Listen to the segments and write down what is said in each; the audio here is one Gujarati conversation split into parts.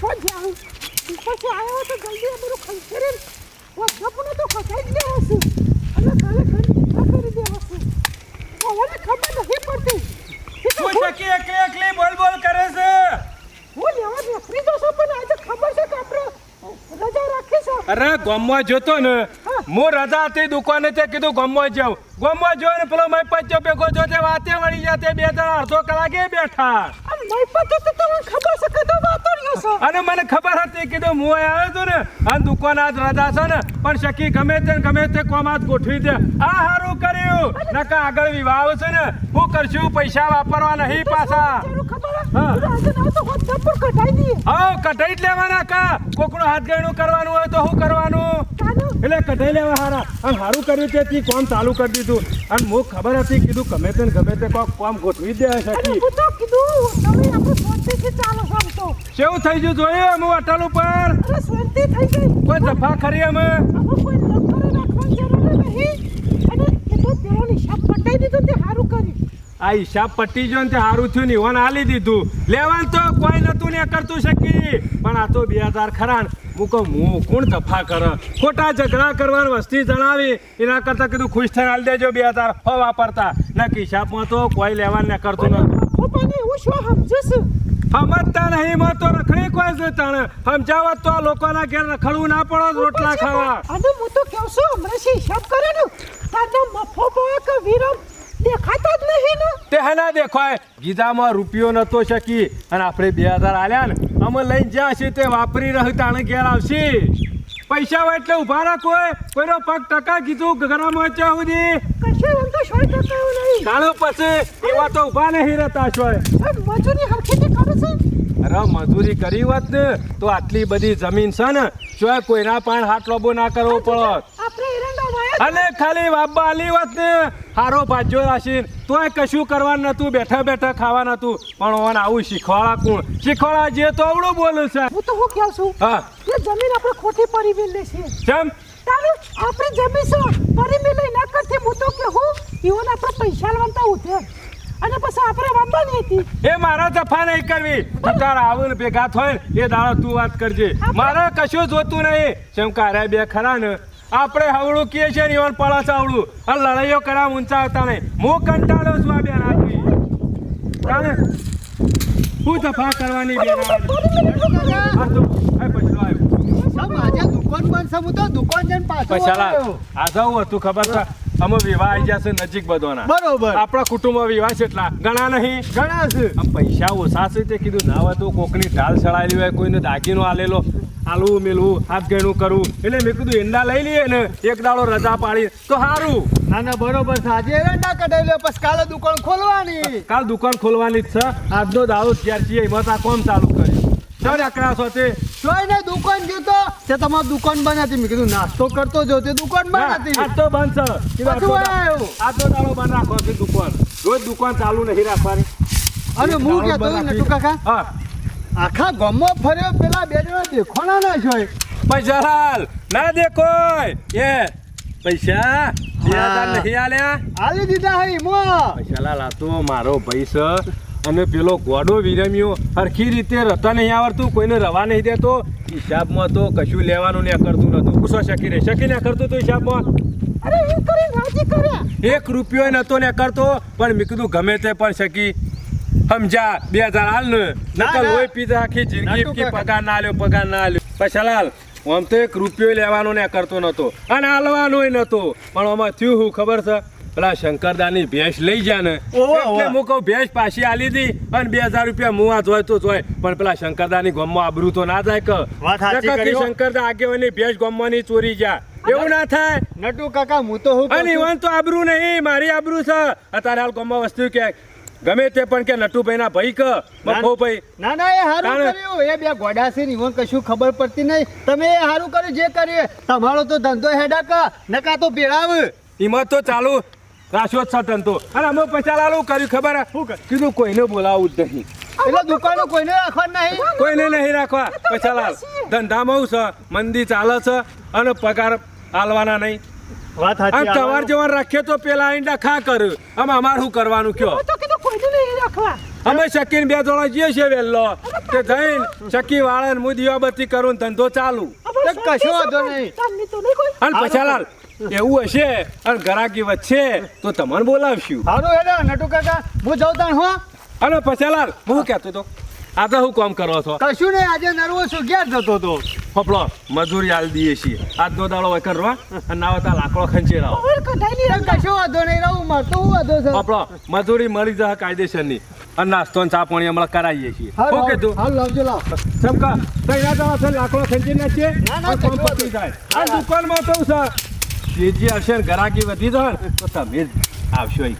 છે જાઉં પછી આવ્યો તો જલ્દી અમારું ખંખેરે વોટ્સઅપને તો ખસાઈ જ દેવો છે અને કાલે ચિંતા કરી દેવો છે હવે ખબર નથી પડતી. તું શકી એકલી એકલી બોલ બોલ કરે છે? હું લેવા નીકળી જશો પણ આજે ખબર છે કે આપણે રજા રાખી છે અરે ગમવા જોતો ને. હું. રજા હતી દુકાને તે કીધું ગમવા જાઉં. ગમવા જોઈને પેલો મારી પચ્ચો ભેગો જો તે વાતે વળી જાતે બે ત્રણ અડધો કલાકે બેઠા. અને નહીં તો તમને ખબર છે કે તો વાતો રહ્યો છો. અને મને ખબર હતી કીધું હું આવ્યો હતો ને અને દુકાન આજ રજા છે ને પણ શકી ગમે તે ગમે તે કોમ આજ ગોઠવી દે. આ સારું કર્યું. નકા આગળ વિવાહ છે ને હું કરશું પૈસા વાપરવા નહીં પાછા. હે? હા. તો તો કઢાઈ હા જ લેવાના કા. કોકનું હાથ ગયણું કરવાનું હોય તો શું કરવાનું? એટલે કઢાઈ લેવા હારા. અને સારું કર્યું તે તી કોમ ચાલુ કરી દીધું. અને মোক ખબર હતી કીધું ગમે તે ગમે તે કોમ ગોઠવી દે શકી. શાંતિથી ચાલો આમ તો. કેવું થઈ ગયું જોયું અમે અટલ ઉપર? અરે શાંતિ થઈ ગઈ. કોઈ જફા ખરી અમે? કોઈ લખરે રાખવાની જરૂર નહીં. અને એ તો પેલો હિસાબ પટાઈ દીધો તે સારું કર્યું. આ હિસાબ પટ્ટી જો ને તે સારું થયું ને ઈવન આલી દીધું. લેવાનું તો કોઈ નતું ને કરતું શકી. પણ આ તો બે હજાર ખરા હું કહું હું કોણ દફા કર? ખોટા ઝઘડા કરવાની વસ્તી જણાવી. એના કરતા કીધું ખુશ થઈને આલી દેજો બે હજાર. હો વાપરતા. ના હિસાબમાં તો કોઈ લેવાનું ને કરતું નતું હું શું સમજતા નહીં માં તો રખડી કોઈ છે તને સમજાવત તો આ લોકોના ઘેર રખડવું ના પડો રોટલા ખાવા. અને હું તો કહું છું હમણાં છે હિસાબ કરે ને તારનો મફો બોય કે વિરમ દેખાતો જ નહીં ને. તે હેના દેખાય. ગીધામાં રૂપિયો નતો શકી. અને આપણે બે હજાર આલ્યા ને. અમે લઈને જ્યાં છે તે વાપરી રહ્યું તાણે ઘેર આવશે. પૈસા હોય એટલે ઊભા રાખો કોઈનો પગ ટકા કીધું હોય ત્યાં સુધી કશું એમ તો શોય એવું નહીં. કાળો પછી એવા તો ઊભા નહીં રહેતા છો મજૂરી હરખેથી કરે છે? અરે મજૂરી કરી હોત ને તો આટલી બધી જમીન છે ને જો કોઈના પાણ હાથ લોબો ના કરવો પડત અને ખાલી બાબા આલી વાત ને હારો ભાજ્યો રાશીન તોય કશું કરવાનું નતું બેઠા બેઠા ખાવા હતું પણ ઓન આવું શીખવાડા કોણ? શીખવાડા જે તો આવડું બોલું છે. હું તો હું કહું છું? હા. જમીન આપણે ખોટી પડી મેલે છે. ચાલો આપણે જમીન છે પડી મેલે ના કરતી હું તો કે હું ઈવન આપણે પૈસા લવંતા ઉઠે અને પછી આપણે વાંધવાની હતી. એ મારા જફા નહીં કરવી. તું તાર આવું ભેગા થાય એ દાડો તું વાત કરજે. મારે કશું જોતું નહીં. જેમ કારે બે ખરા ને. આપણે હવળું કીએ છે ને ઈવન પળસ આવડું અને લડાઈઓ કરા ઊંચા આવતા નહીં. હું કંટાળો છું આ બેન આપી ચાલે હું જફા કરવાની બેન આ તો આ પછલો આવ્યો. સાહેબ, આજે દુકાન બંધ છે હું તો દુકાન જઈને પાછો આ જવું હતું ખબર છે? અમે વિવાહ આવી જશે નજીક બધોના. બરોબર. આપણા કુટુંબમાં વિવાહ છે એટલા. ઘણા નહીં. ઘણા છે. આમ પૈસા ઓછા છે તે કીધું ના હોય તો કોકની ઢાલ ચડાયેલી હોય કોઈને દાગીનો આલેલો. આલવું મેલવું હાથ ગણું કરવું એટલે મેં કીધું એંડા લઈ લઈએ ને એક દાડો રજા પાડી. તો સારું ના ના બરોબર સાજે એંડા કઢાઈ લે પછી કાલે દુકાન ખોલવાની. કાલ દુકાન ખોલવાની જ છે. આજનો દાડો ત્યાર છીએ. એમાં તો આ કોમ ચાલુ કર્યું. ચાલ આકડા છો તે જોઈ દુકાન ગયો તે તમાર દુકાન બંધ હતી મેં કીધું નાસ્તો કરતો જો તે દુકાન બંધ હતી આ તો બંધ છે. પાછું આવ્યો. આજનો બંધ રાખો છે દુકાન. રોજ દુકાન ચાલુ નહીં રાખવાની. અને હું કહેતો ને નટુ કાકા હા. આખા ગામમાં ફર્યો પેલા બે જણા દેખોણા ના પૈસા પૈસાલાલ ના દેખોય. એ પૈસા નહીં આલ્યા? આલી દીધા હે મો પૈસાલાલ આ તો મારો ભાઈ છે. અને પેલો ગોડો વિરમ્યો. હરખી રીતે રતા નહીં આવડતું કોઈને રવા નહીં દેતો. હિસાબમાં તો કશું લેવાનું ને કરતું નતું પૂછો શકી રહે શકી ને કરતું તું હિસાબમાં એક રૂપિયો નતો ને કરતો પણ મેં કીધું ગમે તે પણ શકી. સમજા બે હજાર હાલ ને. નકલ. હોય પીધા આખી જિંદગી. પગાર ના લ્યો પગાર ના લ્યો પછી લાલ આમ તો એક રૂપિયો લેવાનો ને કરતો નતો અને હાલવાનો નતો પણ આમાં થયું શું ખબર છે? પેલા શંકરદાની ભેંસ લઈ જા ને એટલે હું કહું ભેંસ પાછી આલી દી અને બે હજાર રૂપિયા મુવા જોય તો જોય. પણ પેલા શંકરદાની ગોમમાં આબરૂ તો ના જાય કે. હો. શંકરદા આગેવાની ભેંસ ગોમવાની ચોરી જા એવું ના થાય. નટુ કાકા હું તો હું અને ઈવન તો આબરૂ નહીં મારી આબરૂ છે. અત્યારે હાલ ગોમમાં વસ્તુ કે ગમે તે પણ કે નટુભાઈ ના ભાઈ કે ભાઈ ના ના એ સારું કર્યું. એ બે ગોડા છે ને કશું ખબર પડતી નહીં. તમે એ સારું કર્યું જે કર્યું તમારો તો ધંધો હેડા કા નકા તો ભેળાવ. ઈમાં તો ચાલુ રાશો સટન તો. અને અમે પૈસા લાલું કર્યું ખબર? કીધું કોઈને બોલાવું જ નહીં. એટલે દુકાનો કોઈને રાખવા નહીં. કોઈને નહીં રાખવા પૈસા લાલ. ધંધામાં છે? મંદી ચાલે છે અને પગાર હાલવાના નહીં. કવાર જવાર રાખીએ તો પેલા આઈને ખા કર્યું આમ અમારે શું કરવાનું કયો? અમે શકીને બે જણા જઈએ છીએ વહેલો. તે જઈને શકી વાળા હું દીવાબત્તી કરું ધંધો ચાલુ. કશો વાંધો નહીં. અને પછાલાલ એવું હશે? અને ગરાકી વચ્ચે તો તમને બોલાવશું. સારું હેડો નટુ કાકા હું જાઉં તાણ હો. અને પછાલાલ હું કહેતો તો આ તો હું કામ કરો છો? કશું નહીં આજે નરવો છું ઘેર જતો તો ફપલો મજૂરી આલ દઈએ છીએ. આજનો દાડો હોય રવા અને ના હોય લાકડો ખંચે રહો કશો વાંધો નહીં રહું મારે તો હું વાંધો છે. ફપલો મજૂરી મળી જશે કાયદેસરની. અને નાસ્તો ને ચા પાણી હમણાં કરાવીએ છીએ. ઓકે તું હારું, લાવજો લાવ. ચમકા તૈયાર જવા છે લાકડો ખેંચી નાખીએ ના, ના, જાય. આ દુકાનમાં તો સર જે જે હશે ને ગરાકી વધી જાય તો તમે જ આવશો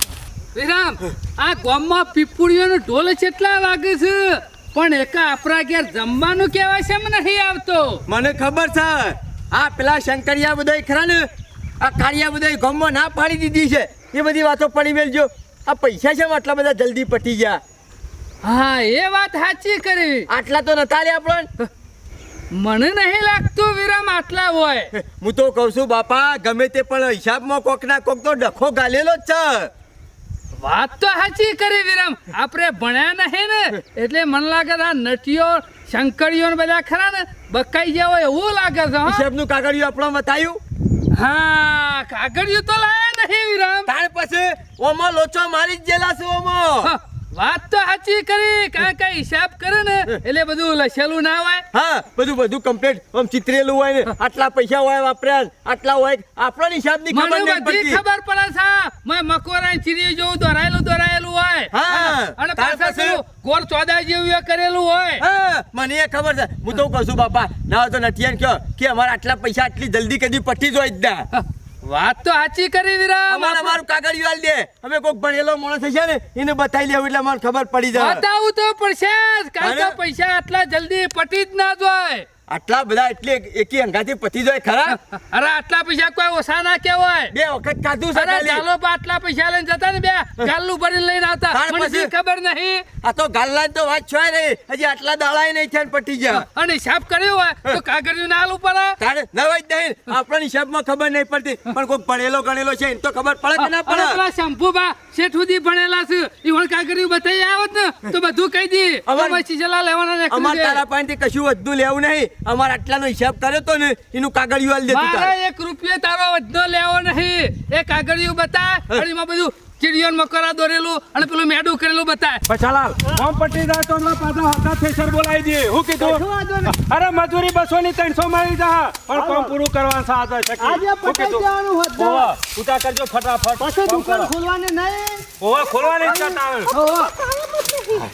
વિરામ આ ગામમાં પીપુડીઓનો ઢોલ કેટલા વાગે છે? પણ એકા આપણા ઘેર જમવાનું કહેવાય છે એમ નહીં આવતો. મને ખબર છે. આ પેલા શંકરિયા બધા ખરા ને આ કાળિયા બધાય ગામમાં ના પાડી દીધી છે. એ બધી વાતો પડી મેલજો. આ પૈસા છે આટલા બધા જલ્દી પટી ગયા. હા એ વાત સાચી કરી. આટલા તો નતા લે આપણને મને નહીં લાગતું વિરામ આટલા હોય. હું તો કહું છું બાપા ગમે તે પણ હિસાબમાં કોક ના કોક તો ડખો ગાલેલો જ છે. વાત તો સાચી કરી વિરામ. આપણે ભણ્યા નહીં ને એટલે મને લાગે આ નટીઓ શંકરીઓ ને બધા ખરા ને બકાઈ ગયા હોય એવું લાગે છે હો. હિસાબનું કાગળિયું આપણે બતાવ્યું હા કાગળિયું તો લાયા નહીં વિરામ. તાર પછી ઓમાં લોચો મારી જ ગયેલા છે ઓમાં. વાત તો સાચી કરી કાં કે હિસાબ કરે ને એટલે બધું લખેલું ના હોય. હા બધું બધું કમ્પ્લીટ આમ ચિતરેલું હોય ને આટલા પૈસા હોય વાપર્યા આટલા હોય આપણો હિસાબની ખબર મને બધી ખબર પડે છે. મેં મકોરા ચીરી જોઉં દોરાયેલું દોરાયેલું હોય. હા, અને પાછા પેલું ગોળ ચોદા જેવું કરેલું હોય. હા, મને એ ખબર છે. હું તો કહું છું બાપા ના તો નટિયાન કહો કે અમારા આટલા પૈસા આટલી જલ્દી કદી પટી જ હોય જ ના. વાત તો સાચી કરી વિરામ. અમારે મારું કાગળિયું આલી દે. અમે કોક ભણેલો માણસ હશે ને એને બતાવી લેવું એટલે મને ખબર પડી જાય. બતાવું તો પડશે જ કારણ કે પૈસા આટલા જલ્દી પટી જ ના જાય. આટલા બધા એટલે એકી અંગાથી પતી જાય ખરા? અરે આટલા પૈસા કોઈ ઓછા ના કહેવાય. બે વખત કાઢું છે ચાલો બા આટલા પૈસા લઈને જતા ને બે ગાલ્લું ભરીને લઈને આવતા. મને ખબર નહીં? આ તો ગાલ્લા તો વાત છે નહીં હજી આટલા દાડાય નહીં થયા પટી ગયા. અને હિસાબ કર્યો હોય તો કાગળિયું ના આલું પડે તારે નવાઈ જ નહીં. આપણને હિસાબમાં ખબર નહીં પડતી. પણ કોઈ ભણેલો ગણેલો છે એને તો ખબર પડે કે ના પડે. પેલા શંભુબા શેઠ સુધી ભણેલા છે. ઈવણ કાગળિયું બતાવી આવત ને. તો બધું કહી દી. અમાર ચીજલા લેવાના અમારે તારા પાસેથી કશું વધુ લેવું નહીં. અમાર આટલાનો હિસાબ કર્યો તો ને એનું કાગળિયું આલ દેતું મારે એક રૂપિયો તારો વધનો લેવો નહીં. એ કાગળિયું બતા અને એમાં બધું ચીડિયો મકરા દોરેલું અને પેલું મેડું કરેલું બતા પછાલાલ કોમ પટી દા તો હમણાં પાછા હતા થેસર બોલાવી દે. હું કીધું અરે મજૂરી 200 ની ત્રણસો મળી જા. પણ કોમ પૂરું કરવા સાથ શકી. આજે હું પટાઈ દેવાનું હોત ઓવા, ઉતા કરજો ફટાફટ. પછી દુકાન ખોલવાને નહીં. ઓવા, ખોલવાની. કાયમ જ નહીં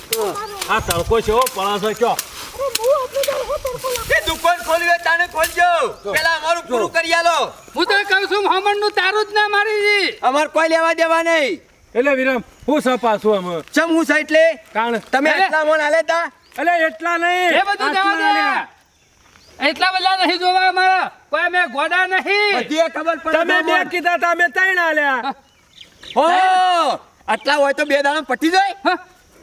આ તડકો છે હો, પળાસો કયો અરે હું આપણે દર હો તડકો લાગે. કે દુકાન ખોલવી તાને ખોલજો. પેલા અમારું પૂરું કરી આલો. હું તો કહું છું મોહમ્મદનું તારું જ ના મારી અમાર કોઈ લેવા દેવા નહીં. એટલે વિરમ હું સપાસું અમે ચમ હું છે એટલે? કારણ તમે અરે. આટલા આલે તા? એટલે એટલા નહીં. એ બધું જવા દે. એટલા બધા નહીં જોવા અમારા. કોઈ મેં ગોડા નહીં. બધી ખબર પડે તમે બે કીધા તા અમે ત્રણ આલ્યા. હો! આટલા હોય તો બે દાડા પટી જાય. હ,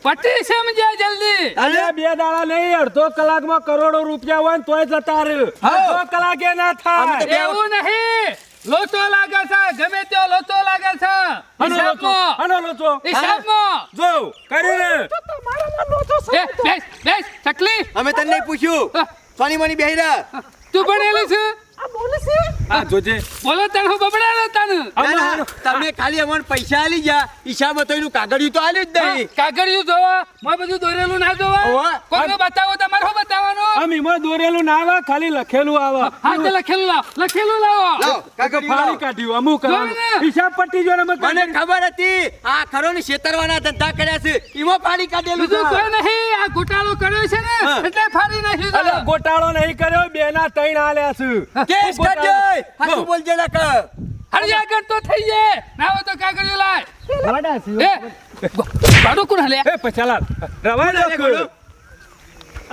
પટી સમજ્યા જલ્દી. અરે બે દાડા નહીં અડધો કલાકમાં કરોડો રૂપિયા હોય ને તોય જતા રહ્યું. હા. અડધો કલાકે ના થાય. એવું નહીં. લોચો લાગે છે. ગમે તેવો લોચો લાગે છે. અને લોચો, હિસાબમાં. લોચો. હિસાબમાં. જો કરી રે લોચો બેસ બેસ ચકલી. અમે તને પૂછ્યું. સોની મની બેહી તું ભણેલી છે? આ બોલે છે? આ જોજે. બોલો તને હું બબડાલો તને. ના, ના, તમે ખાલી અમને પૈસા આલી ગયા. હિસાબ હતો કાગળિયું તો આલ્યું જ નહીં કાગળિયું જોવા મેં બધું દોરેલું ના જોવા. કોઈને બતાવો તમારે શું બતાવવાનું? આમ એમાં દોરેલું ના આવે ખાલી લખેલું આવે. હા તે લખેલું લાવ લખેલું લાવો. લાવો, કાગળિયું કાઢ્યું અમુક કરવાનું. હિસાબ પટ્ટી જો મને ખબર હતી આ ખરો ને છેતરવાના ધંધા કર્યા છે. એમાં ફાળી કાઢેલું. કોઈ નહીં આ ઘોટાળો કર્યો છે. એટલે ફરી નાખ્યું અરે ગોટાળો નહીં કર્યો બે ના ત્રણ આલ્યા છું. કેસ કરજો હાચું બોલજે ના કર. હરી આગળ તો થઈ જાય ના હોય તો કાગળિયું લાય. ગોડા છે. એ ગાડું કોણ હલે એ પછાલા રવા દો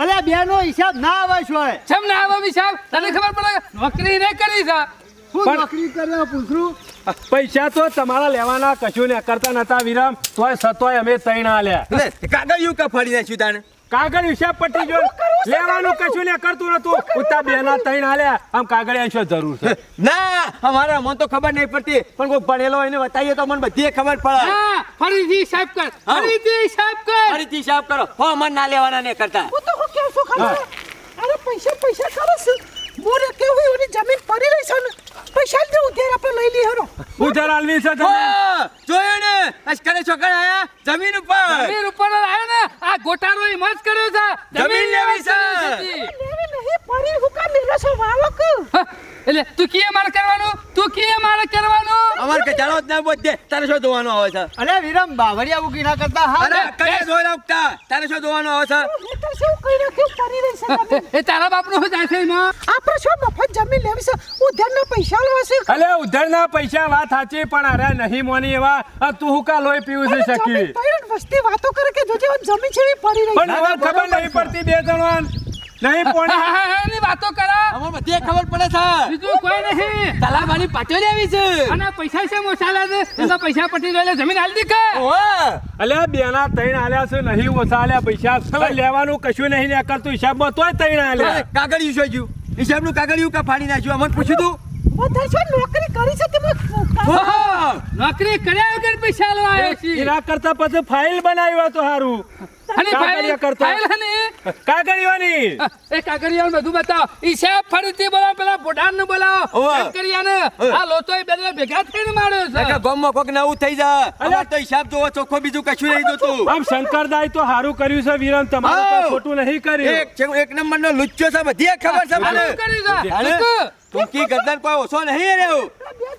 અરે બે નો બેનો હિસાબ ના આવે છે જેમ ના આવે હિસાબ તને ખબર પડે નોકરી ને કરી શું પણ- નોકરી કર્યો પૂછરું પૈસા તો તમારા લેવાના કશું ને કરતા નતા વિરામ. તોય સતોય અમે ત્રણ આલ્યા લે, કાગળિયું કા નાખ્યું તાણે? કાગળ હિસાબ પટી ગયો. લેવાનું કશું ને કરતું નતું. ઉતા બેના તૈણ હાલ્યા આમ કાગળિયા શું જરૂર છે? ના અમારા મન તો ખબર નહીં પડતી. પણ કોઈ ભણેલો એને બતાવીએ તો મને બધી ખબર પડે. હા ફરીથી હિસાબ કર. ફરીથી હિસાબ કર. ફરીથી હિસાબ કરો. હો મન ના લેવાના ને કરતા. હું તો હું કેવું છું ખબર? અરે પૈસા પૈસા કરો છું બોરે કેવું એની જમીન પડી રહી છે ને પૈસા દે ઉધાર આપણે લઈ લઈએ હરો. ઉધાર આલવી છે તમે? જોયું ને? અજકરે છોકરા આયા જમીન ઉપર. જમીન ઉપર આવ્યો ને? આ ગોટાળો ઈ કર્યો છે. જમીન લેવી છે. લેવી નહીં પડી હુકા મેરો છો વાવક. એટલે તું કીએ મારે કરવાનું તું કીએ મારે જ ના બોધે તારે શું જોવાનું આવે છે? અરે વિરમ બાવળિયા ઉગી ના કરતા. હા અરે કઈ જોઈ લાગતા તારે શું જોવાનું આવે છે? તો શું કરી નાખ્યું પડી રહી છે એ તારા બાપનું શું જાય છે એમાં? આપણે શું મફત જમીન લેવી છે. ઉધારના પૈસા લેવા છે. અલે ઉધારના પૈસા વાત સાચી પણ અરે નહીં મોની એવા. તું હુકા લોહી પીવું છે જમીન વસ્તી વાતો કરે કે જોજે જમીન છે પડી રહી પણ ખબર નહીં પડતી બે જણવાન નહીં પોણી. વાતો કરા. અમાર બધી ખબર પડે છે બીજું કોઈ નહીં. તલાવાની પાટોલી આવી છે. અને પૈસા છે મોસાલા છે. એના પૈસા પટી ગયેલા જમીન હાલ દી કે. ઓહો. અલ્યા બેના તૈણ આલ્યા છે નહીં આલ્યા પૈસા લેવાનું કશું નહીં ને કરતું હિસાબમાં તોય તૈણ આલ્યા. કાગળિયું હિસાબનું હિસાબનું કાગળિયું કા ફાડી નાખ્યું? અમને પૂછ્યું તું. બધા શું નોકરી કરી છે તમે નોકરી કર્યા વગર પૈસા લેવા આવ્યો છે એના કરતા પછી ફાઇલ બનાવ્યો તો સારું અને ભાઈ કરતા. ફાઇલ એ કાગળિયાનું બધું બતાવ. ઈશા ફરીથી બોલાવ પેલા બોડાનનું બોલાવો. કાગળિયાને આ લોચોય બે જણા ભેગા થઈને માર્યો છે. નકર ગામમાં કોક નવું થઈ જાય અરે તો હિસાબ જોવો ચોખ્ખો બીજું કશું નહીં જોતું. આમ શંકરદાઈ તો સારું કર્યું છે વિરમ તમારું ખોટું નહીં કર્યું. એક છે- એક નંબરનો લુચ્ચો છે બધી ખબર છે મને કર્યું છે. ટૂંકી ગરદન કોઈ ઓછો નહીં રહ્યો.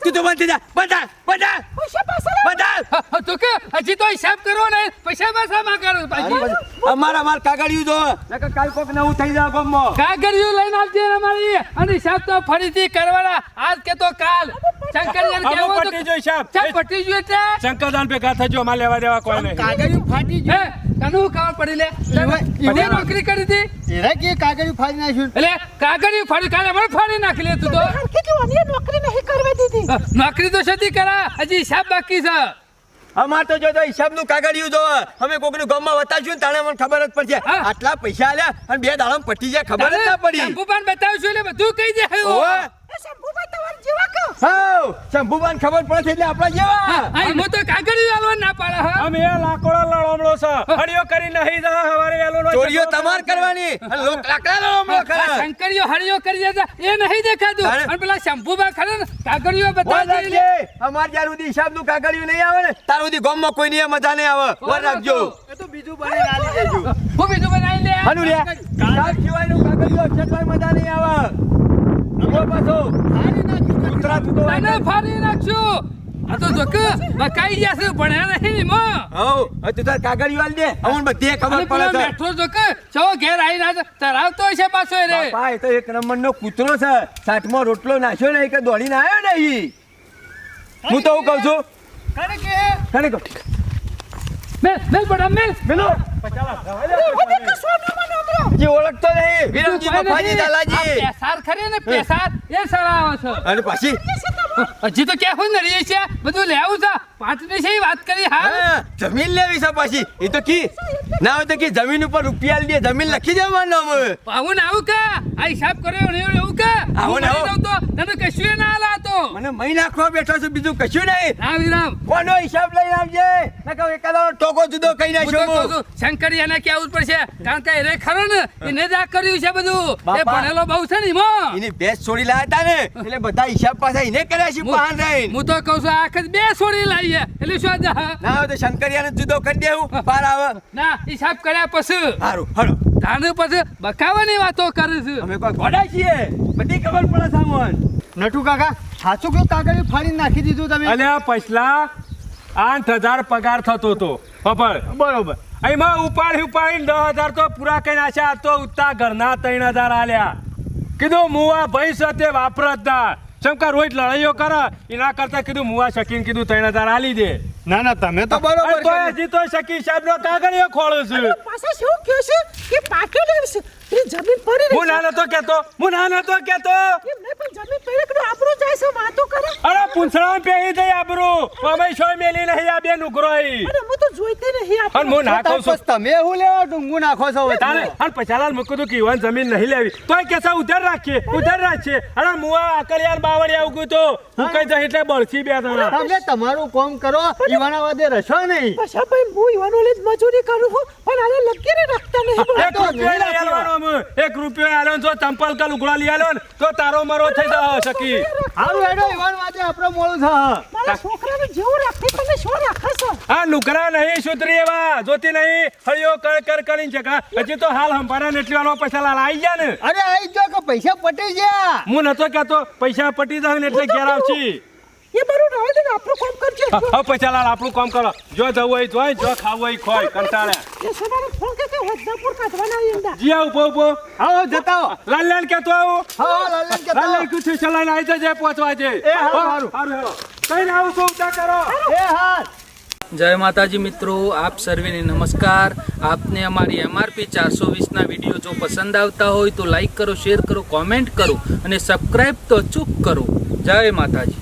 તું તો બંધ જા. બધા બધા. બધા તું કે હજી તો હિસાબ કરો ને. પૈસા પૈસા માં કરો પાછી. અમાર અમાર કાગળિયું જો. નકર કાલ કોક નવું થઈ જાય ગામમાં. કાગળિયું લઈને આવજે અમારી. અને હિસાબ તો ફરીથી કરવાના. આજ કે તો કાલ. શંકરયાને હવે કહેવું પટી તો જો હિસાબ. ચાલ પટી ગયું એટલે. શંકરદાન ભેગા થજો અમારે લેવા દેવા કોઈ નહીં. કાગળિયું ફાટી હે? તને ખબર પડી લે. નોકરી કરી હતી. ગયું એરા કે કાગળિયું ફાડી નાખ્યું? એટલે કાગળિયું ફાડી કાલે મને ફાડી નાખી લે તું તો. હરખી કે ઓની નોકરી નહીં કરવા દીધી? નોકરી તો સતી કરા? હજી હિસાબ બાકી છે. અમાર તો જો તો હિસાબનું કાગળિયું જો અમે કોકનું ગામમાં વતાવશું ને તાણે મને ખબર જ પડશે હા. આટલા પૈસા આલ્યા અને બે દાડા પટી જાય ખબર જ ના પડી. શંભુભાઈ બતાવશું એટલે બધું કહી દે. શંભુભાઈ હાઉ, શંભુબાન ખબર પડે એટલે આપણા જેવા. હા તો કાગળિયું આલવા ના પાડે હા. અમે એ લાકડો લડોમણો છે. હળિયો કરી નહીં જા હવારે વેલો નો ચોરીઓ ઝઘડો તમાર કરવાની. અને લોક લાકડાનો હમણો આ ખરા હળિયો કરી દેતા એ નહીં દેખાતું. અને પેલા શંભુબા ખરા ને કાગળિયો બતાવી રાખજે. અમાર જ્યાં સુધી હિસાબનું કાગળિયું નહીં આવે ને તાર સુધી ગામમાં કોઈ ની મજા નહીં આવે. વર રાખજો. એ તો બીજું બને નાલી દેજો. હું બીજું બનાવી લે હનુ લે કાગ સિવાયનું કાગળિયું મજા નહીં આવે બોલ પાછો તું તો તને ફાડી નાખશું આ તો જોક બકાઈ ગયા છે ભણ્યા નહીં એમાં. હઉ, હવે તું તાર કાગળ આલ દે. અમને બધે ખબર પડે છે. બેઠો જોક છો ઘેર આવી રહ્યા તરાવતો છે પાછો રે. એ તો એક નંબરનો કૂતરો છે. સાતમો રોટલો નાખ્યો નહીં કે દોડીને આવ્યો નહીં. હું તો હું કહું છું. તને કહું મેલ મેલ બડા મેલ. પેલો જે ઓળખતો નહીં. વિરમજી મફાજી દાલાજી પેસાર ખરી ને? પેસાર? એ સળાવો છો. અને પછી? હજી તો ક્યાં હોય ને રહી છે બધું લેવું છે. પાંચની છે વાત કરી હા? જમીન લેવી છે પાછી. એ તો કી ના હોય તો કી જમીન ઉપર રૂપિયા લે જમીન લખી દેવાનો આવું ને આવું કા? આ હિસાબ કર્યો ને એવું કા? આવું ને આવું. તો? તને કશું ના આલા તો? મને મહી નાખવા બેઠો છું બીજું કશું નહીં. રામ વિરામ. કોનો હિસાબ લઈને આવજે? એકાદો ટોકો જુદો કહી નાખ્યો હું. છું, શંકરિયાને કહેવું જ પડશે. કારણ કે એ ખરો ને એને જ આ કર્યું છે બધું. એ ભણેલો બહુ છે ને એમાં. એની ભેંસ છોડી લાયા હતા ને. એટલે બધા હિસાબ પાછા એને કર્યા છે હું- બહાર રહીને. હું તો કહું છું આખ બે છોડી લાવીએ એટલે શું ના હવે તો શંકરિયાને જુદો કરી દેવું. પાર આવે. ના હિસાબ કર્યા પછી. સારું હળો. તાને પછી બકાવાની વાતો કરે છે. અમે કોઈ ઘોડા છીએ. બધી ખબર પડે સામોન નટુ કાકા સાચું કયું કાગળિયું ફાડીને નાખી દીધું તમે. અને પછલા આઠ હજાર પગાર થતો હતો. ખબર? બરોબર. એમાં ઉપાડી ઉપાડીને દસ હજાર તો પૂરા કઈ નાખ્યા તો ઉત્તા ઘરના ત્રણ હજાર આલ્યા. કીધું મુવા ભાઈ સાથે વાપરત શંકર રોજ લડાઈઓ કરે એના કરતા કીધું મુવા શકીને કીધું તેને હજાર આલી દે. ના ના તમે તો બરોબર તો હજી તો શકી સાહેબ નો કાગળિયો ખોળું છે. પાછા શું કહ્યું છે? કે પાકે લેવી છે. એ જમીન પડી રહી હું ના તો કેતો હું ના તો કેતો એમ પણ જમીન પડી કે આપણું જાય છે વાતો કરે. અરે પૂંછડા પેહી દે આબરું. અમે છો મેલી નહીં આ બે નુકરોઈ અરે હું તો જોઈતી નહીં અને હું નાખો છું. તમે હું લેવા ડુંગુ નાખો છો હવે તારે અન પછાલાલ મૂકું તું કે જમીન નહીં લેવી. તોય કેસા ઉધર રાખીએ ઉધર રાખીએ. અરે મુઆ આકલિયાર બાવળિયા ઉગું તો. હું કઈ જાય એટલે બળસી બે તમે તમારું કામ કરો ઈવાના વાદે રશો નહીં. પાછા ભાઈ હું ઈવાનો લઈ જ મજૂરી કરું છું પણ આને લગીને રાખતા નહીં. એક રૂપિયો નહીં આલવાનો. એક રૂપિયો આલો જો ચંપલ કા લુગડા લઈ આલો તો તારો મરો થઈ જશે શકી હારું એડો ઈવાન વાદે આપણે મોડું થા મારા છોકરાને જેવું રાખે તમે શું રાખો છો આ નુકરા નહીં સુતરી એવા જોતી નહીં. હળિયો કર કર કરીને છે કા. હજી તો હાલ હંભારા ને એટલી વાળો પૈસા લાલ આવી ગયા ને. અરે આઈ જો કે પૈસા પટી ગયા? હું નતો કહેતો પૈસા પટી જાય ને એટલે ઘેર આવશી. ને આપણું કામ કરજો. હવે પૈસા લાલ આપણું કામ કરો. જો જવું હોય જો ખાવું હોય ખોય કંટાળ્યા એ સવારે ફોન કે કે હોદ્દાપુર કાઢવાના ઈંડા જી આવ ઊભો ઊભો. આવો જતા હો લાલ લાલ કેતો આવું? હા લાલન કે લાલ લાલ કુછ ચલાઈને આવી જજે પહોંચવા છે એ હારું, હારું. હારું. કઈ આવું છું ઉતા કરો. એ હા જય માતાજી મિત્રો આપ સર્વેને નમસ્કાર. આપને અમારી એમઆરપી ચારસો વીસના વીડિયો જો પસંદ આવતા હોય તો લાઈક કરો શેર કરો કોમેન્ટ કરો અને સબસ્ક્રાઈબ તો અચૂક કરો. જય માતાજી.